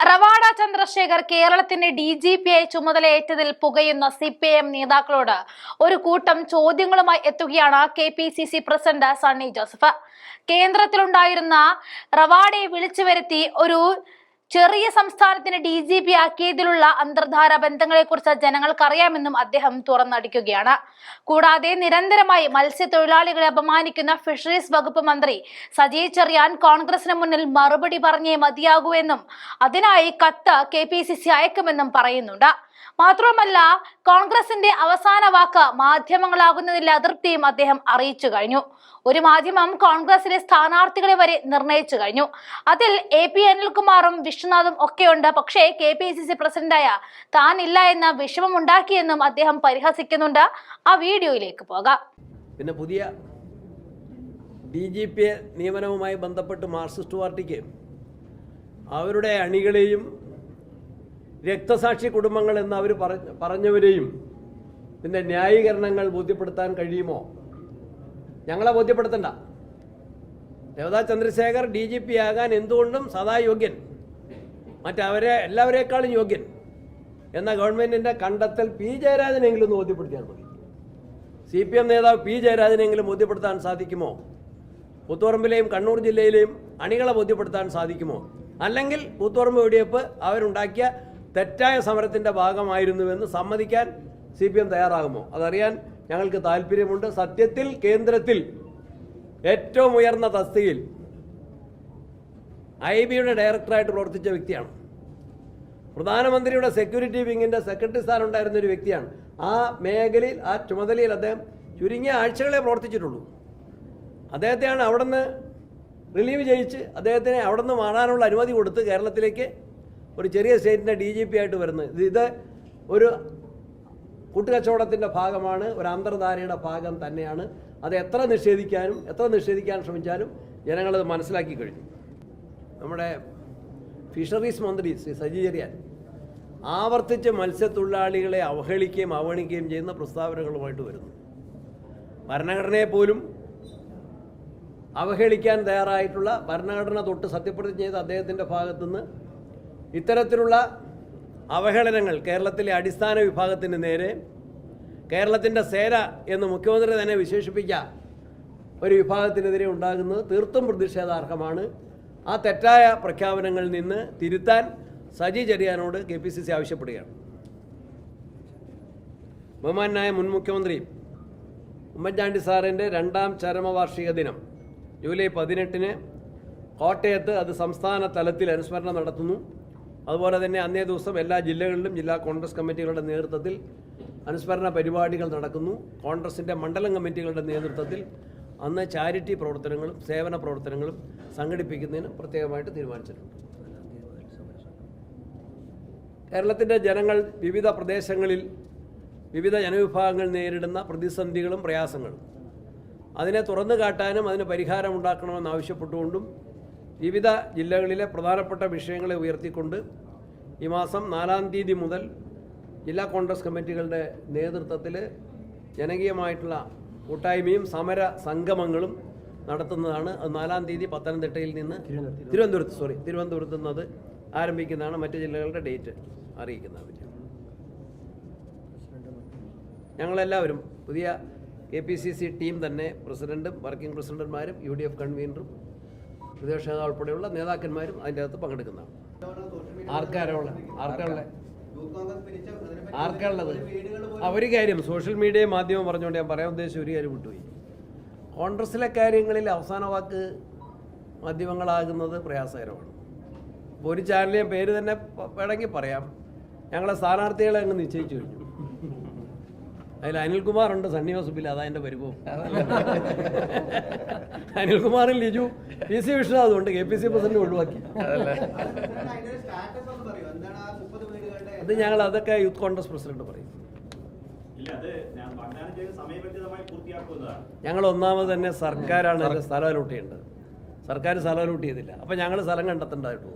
റവാഡ ചന്ദ്രശേഖർ കേരളത്തിന്റെ D G P ആയി ചുമതലയേറ്റതിൽ പുകയുന്ന സി പി എം നേതാക്കളോട് ഒരു കൂട്ടം ചോദ്യങ്ങളുമായി എത്തുകയാണ് K P C C president Sunny Joseph. കേന്ദ്രത്തിലുണ്ടായിരുന്ന റവാഡയെ വിളിച്ചു വരുത്തി ഒരു ചെറിയ സംസ്ഥാനത്തിന് ഡി ജി പി ആക്കിയതിലുള്ള അന്തർധാര ബന്ധങ്ങളെക്കുറിച്ച് ജനങ്ങൾക്കറിയാമെന്നും അദ്ദേഹം തുറന്നടിക്കുകയാണ്. കൂടാതെ നിരന്തരമായി മത്സ്യത്തൊഴിലാളികളെ അപമാനിക്കുന്ന ഫിഷറീസ് വകുപ്പ് മന്ത്രി സജി ചെറിയാൻ കോൺഗ്രസിന് മുന്നിൽ മറുപടി പറഞ്ഞേ മതിയാകൂ എന്നും അതിനായി കത്ത് കെ പി സി സി അയക്കുമെന്നും പറയുന്നുണ്ട്. മാത്രമല്ല കോൺഗ്രസിന്റെ അവസാന വാക്ക് മാധ്യമങ്ങളാകുന്നതിൽ അതൃപ്തിയും അദ്ദേഹം അറിയിച്ചു കഴിഞ്ഞു. ഒരു മാധ്യമം കോൺഗ്രസിലെ സ്ഥാനാർത്ഥികളെ വരെ നിർണയിച്ചു കഴിഞ്ഞു. അതിൽ എ പി അനിൽകുമാറും വിശ്വനാഥും ഒക്കെയുണ്ട്. പക്ഷേ കെ പി സി സി പ്രസിഡന്റായ താനില്ല എന്ന വിഷമമുണ്ടാക്കിയെന്നും അദ്ദേഹം പരിഹസിക്കുന്നുണ്ട്. ആ വീഡിയോയിലേക്ക് പോകാം. പിന്നെ പുതിയ ഡി ജി പി നിയമനവുമായി ബന്ധപ്പെട്ട് മാർക്സിസ്റ്റ് പാർട്ടിക്ക് അവരുടെ അണികളെയും രക്തസാക്ഷി കുടുംബങ്ങൾ എന്ന് അവർ പറഞ്ഞവരെയും ഇതിന്റെ ന്യായീകരണങ്ങൾ ബോധ്യപ്പെടുത്താൻ കഴിയുമോ? ഞങ്ങളെ ബോധ്യപ്പെടുത്തണ്ട. ദേവദാ ചന്ദ്രശേഖർ ഡി ജി പി ആകാൻ എന്തുകൊണ്ടും സദാ യോഗ്യൻ. മറ്റവരെ എല്ലാവരേക്കാളും യോഗ്യൻ. എന്ന ഗവൺമെന്റിന്റെ കണ്ടെത്തൽ പി ജയരാജനെങ്കിലും ബോധ്യപ്പെടുത്തിയാൽ മതി. സി പി എം നേതാവ് പി ജയരാജനെങ്കിലും ബോധ്യപ്പെടുത്താൻ സാധിക്കുമോ? പുത്തുറമ്പിലെയും കണ്ണൂർ ജില്ലയിലെയും അണികളെ ബോധ്യപ്പെടുത്താൻ സാധിക്കുമോ? അല്ലെങ്കിൽ കൂത്തുപറമ്പ് വെടിവെപ്പ് അവരുണ്ടാക്കിയ തെറ്റായ സമരത്തിന്റെ ഭാഗമായിരുന്നുവെന്ന് സമ്മതിക്കാൻ സി പി എം തയ്യാറാകുമോ? അതറിയാൻ ഞങ്ങൾക്ക് താല്പര്യമുണ്ട് സത്യത്തിൽ കേന്ദ്രത്തിൽ ഏറ്റവും ഉയർന്ന തസ്തികയിൽ ഐ ബിയുടെ ഡയറക്ടറായിട്ട് പ്രവർത്തിച്ച വ്യക്തിയാണ്. പ്രധാനമന്ത്രിയുടെ സെക്യൂരിറ്റി വിങ്ങിന്റെ സെക്രട്ടറി സ്ഥാനം ഉണ്ടായിരുന്ന ഒരു വ്യക്തിയാണ്. ആ മേഖലയിൽ ആ ചുമതലയിൽ അദ്ദേഹം ചുരുങ്ങിയ ആഴ്ചകളെ പ്രവർത്തിച്ചിട്ടുള്ളൂ. അദ്ദേഹത്തെയാണ് അവിടുന്ന് റിലീവ് ചെയ്യിച്ച് അദ്ദേഹത്തിനെ അവിടുന്ന് മാറാനുള്ള അനുമതി കൊടുത്ത് കേരളത്തിലേക്ക് ഒരു ചെറിയ സ്റ്റേറ്റിന്റെ ഡി ജി പി ആയിട്ട് വരുന്നത്. ഇത് ഒരു കൂട്ടുകച്ചവടത്തിന്റെ ഭാഗമാണ് ഒരു അന്തർധാരയുടെ ഭാഗം തന്നെയാണ്. അത് എത്ര നിഷേധിക്കാനും എത്ര നിഷേധിക്കാൻ ശ്രമിച്ചാലും ജനങ്ങളത് മനസ്സിലാക്കി കഴിഞ്ഞു. നമ്മുടെ ഫിഷറീസ് മന്ത്രി ശ്രീ സജി ആവർത്തിച്ച് മത്സ്യത്തൊഴിലാളികളെ അവഹേളിക്കുകയും അവഗണിക്കുകയും ചെയ്യുന്ന പ്രസ്താവനകളുമായിട്ട് വരുന്നു. ഭരണഘടനയെ പോലും അവഹേളിക്കാൻ തയ്യാറായിട്ടുള്ള ഭരണഘടന തൊട്ട് സത്യപ്രതിജ്ഞ ചെയ്ത അദ്ദേഹത്തിന്റെ ഭാഗത്തുനിന്ന് ഇത്തരത്തിലുള്ള അവഹേളനങ്ങൾ കേരളത്തിലെ അടിസ്ഥാന വിഭാഗത്തിന് നേരെ കേരളത്തിന്റെ സേന എന്ന് മുഖ്യമന്ത്രി തന്നെ വിശേഷിപ്പിച്ച ഒരു വിഭാഗത്തിനെതിരെ ഉണ്ടാകുന്നത് തീർത്തും പ്രതിഷേധാർഹമാണ്. ആ തെറ്റായ പ്രഖ്യാപനങ്ങളിൽ നിന്ന് തിരുത്താൻ സജി ചെറിയാനോട് കെ പി സി സി ആവശ്യപ്പെടുകയാണ്. ബഹുമാനായ മുൻ മുഖ്യമന്ത്രി ഉമ്മൻചാണ്ടി സാറിന്റെ രണ്ടാം ചരമവാർഷിക ദിനം ജൂലൈ പതിനെട്ടിന് കോട്ടയത്ത് അത് സംസ്ഥാന തലത്തിൽ അനുസ്മരണം നടത്തുന്നു. അതുപോലെ തന്നെ അന്നേ ദിവസം എല്ലാ ജില്ലകളിലും ജില്ലാ കോൺഗ്രസ് കമ്മിറ്റികളുടെ നേതൃത്വത്തിൽ അനുസ്മരണ പരിപാടികൾ നടക്കുന്നു. കോൺഗ്രസിന്റെ മണ്ഡലം കമ്മിറ്റികളുടെ നേതൃത്വത്തിൽ അന്ന് ചാരിറ്റി പ്രവർത്തനങ്ങളും സേവന പ്രവർത്തനങ്ങളും സംഘടിപ്പിക്കുന്നതിന് പ്രത്യേകമായിട്ട് തീരുമാനിച്ചിട്ടുണ്ട്. കേരളത്തിന്റെ ജനങ്ങൾ വിവിധ പ്രദേശങ്ങളിൽ വിവിധ ജനവിഭാഗങ്ങൾ നേരിടുന്ന പ്രതിസന്ധികളും പ്രയാസങ്ങളും. അതിനെ തുറന്നു കാട്ടാനും അതിന് പരിഹാരം ഉണ്ടാക്കണമെന്ന് ആവശ്യപ്പെട്ടുകൊണ്ടും വിവിധ ജില്ലകളിലെ പ്രധാനപ്പെട്ട വിഷയങ്ങളെ ഉയർത്തിക്കൊണ്ട് ഈ മാസം നാലാം തീയതി മുതൽ ജില്ലാ കോൺഗ്രസ് കമ്മിറ്റികളുടെ നേതൃത്വത്തിൽ ജനകീയമായിട്ടുള്ള കൂട്ടായ്മയും സമര സംഗമങ്ങളും നടത്തുന്നതാണ്. അത് നാലാം തീയതി പത്തനംതിട്ടയിൽ നിന്ന് തിരുവനന്തപുരത്ത്. സോറി തിരുവനന്തപുരത്ത് നിന്ന് അത് ആരംഭിക്കുന്നതാണ് മറ്റ് ജില്ലകളുടെ ഡേറ്റ് അറിയിക്കുന്നത് ഞങ്ങളെല്ലാവരും പുതിയ K P C C team തന്നെ പ്രസിഡന്റും വർക്കിംഗ് പ്രസിഡന്റുമാരും യു ഡി എഫ് കൺവീനറും പ്രതിപക്ഷ നേതാവ് ഉൾപ്പെടെയുള്ള നേതാക്കന്മാരും അതിന്റെ അകത്ത് പങ്കെടുക്കുന്നതാണ്. ആർക്കാരുള്ള ആർക്കാരുള്ള ആർക്കുള്ളത് ആ ഒരു കാര്യം സോഷ്യൽ മീഡിയ മാധ്യമം പറഞ്ഞുകൊണ്ട് ഞാൻ പറയാൻ ഉദ്ദേശിച്ച ഒരു കാര്യം വിട്ടുപോയി. കോൺഗ്രസിലെ കാര്യങ്ങളിൽ അവസാന വാക്ക് മാധ്യമങ്ങളാകുന്നത് പ്രയാസകരമാണ്. ഇപ്പോൾ ഒരു ചാനലിലെ പേര് തന്നെ വേണമെങ്കിൽ പറയാം. ഞങ്ങളെ സ്ഥാനാർത്ഥികളെ അങ്ങ് നിശ്ചയിച്ചു കഴിഞ്ഞു. അതിൽ അനിൽകുമാറുണ്ട് സണ്ണി ഹോസ്പിൽ അതാ എന്റെ പരിഭവം. അനിൽകുമാറും ലിജു പി സി വിഷ്ണു ഉണ്ട് കെ പി സി പ്രസിഡന്റ് ഒഴിവാക്കി. അത് ഞങ്ങൾ അതൊക്കെ യൂത്ത് കോൺഗ്രസ് പ്രസിഡന്റ് പറയും. ഞങ്ങൾ ഒന്നാമത് തന്നെ സർക്കാരാണ് സ്ഥലം അലോട്ട് ചെയ്യേണ്ടത്. സർക്കാർ സ്ഥലം അലോട്ട് ചെയ്തില്ല. അപ്പം ഞങ്ങൾ സ്ഥലം കണ്ടെത്തേണ്ടതായിട്ട് പോകും.